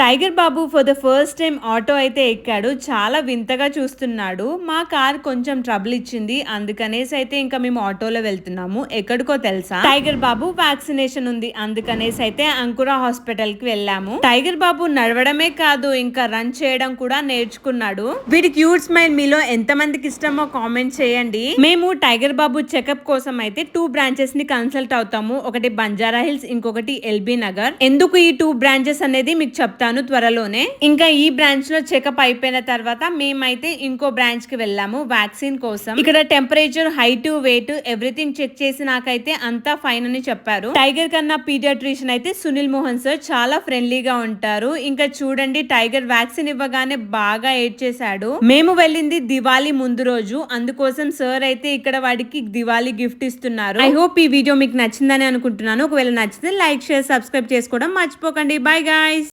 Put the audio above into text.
Tiger Babu for the first time auto అయితే ఎక్కాడు. చాలా వింతగా చూస్తున్నాడు. మా కార్ కొంచెం ట్రబుల్ ఇచ్చింది. అందుకనేసి అయితే ఇంకా మేము ఆటోలో వెళ్తున్నాము. ఎక్కడికో తెలుసా? టైగర్ బాబు వ్యాక్సినేషన్ ఉంది. అందుకనేసి అయితే అంకుర హాస్పిటల్కి వెళ్ళాము. టైగర్ బాబు నడవడమే కాదు ఇంకా రన్ చేయడం కూడా నేర్చుకున్నాడు. వీడి క్యూట్ స్మైల్ మీలో ఎంత మందికి ఇష్టమో కామెంట్ చేయండి. మేము టైగర్ బాబు చెకప్ కోసం అయితే టూ బ్రాంచెస్ని కన్సల్ట్ అవుతాము. ఒకటి బంజారా హిల్స్ ఇంకొకటి ఎల్బీ నగర్. ఎందుకు ఈ టూ బ్రాంచెస్ అనేది మీకు చెప్తాను. త్వరలోనే. ఇంకా ఈ బ్రాంచ్లో చెకప్ అయిపోయిన తర్వాత మేమైతే ఇంకో బ్రాంచ్కి వెళ్ళాము వ్యాక్సిన్ కోసం. ఇక్కడ temperature height weight everything check చేసి నాకైతే అంతా ఫైన్ అని చెప్పారు. టైగర్ కన్నా పీడియాట్రిషియన్ అయితే సునీల్ మోహన్ సార్ చాలా ఫ్రెండ్లీగా ఉంటారు. ఇంకా చూడండి టైగర్ వ్యాక్సిన్ ఇవ్వగానే బాగా ఏడ్ చేశాడు. మేము వెళ్ళింది దివాళీ ముందు రోజు. అందుకోసం సార్ అయితే ఇక్కడ వాడికి దివాళీ గిఫ్ట్ ఇస్తున్నారు. ఐ హోప్ ఈ వీడియో మీకు నచ్చిందని అనుకుంటున్నాను. ఒకవేళ నచ్చితే లైక్ షేర్ సబ్స్క్రైబ్ చేసుకోవడం మర్చిపోకండి. Bye guys